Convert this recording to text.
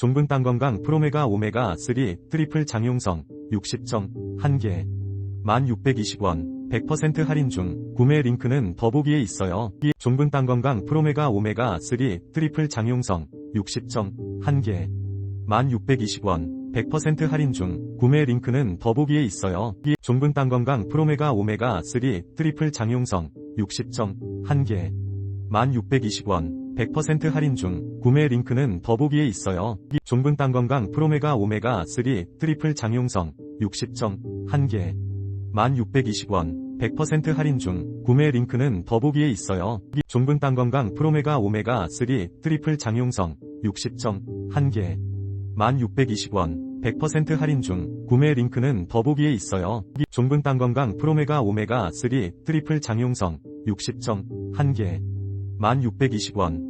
종분 땅 건강 프로메가 오메가 3 트리플 장용성 60정 1개. 1620원. 100% 할인 중 구매 링크는 더보기에 있어요. 이 종분 땅 건강 프로메가 오메가 3 트리플 장용성 60정 1개. 1620원. 100% 할인 중 구매 링크는 더보기에 있어요. 이 종분 땅 건강 프로메가 오메가 3 트리플 장용성 60정 1개. 1620원 100% 할인 중 구매 링크는 더보기에 있어요. 이 종분 땅 건강 프로메가 오메가 3 트리플 장용성 60정 1개 1620원 100% 할인 중 구매 링크는 더보기에 있어요. 이 종분 땅 건강 프로메가 오메가 3 트리플 장용성 60정 1개 1620원 100% 할인 중 구매 링크는 더보기에 있어요. 이 종분 땅 건강 프로메가 오메가 3 트리플 장용성 60정 1개 1620원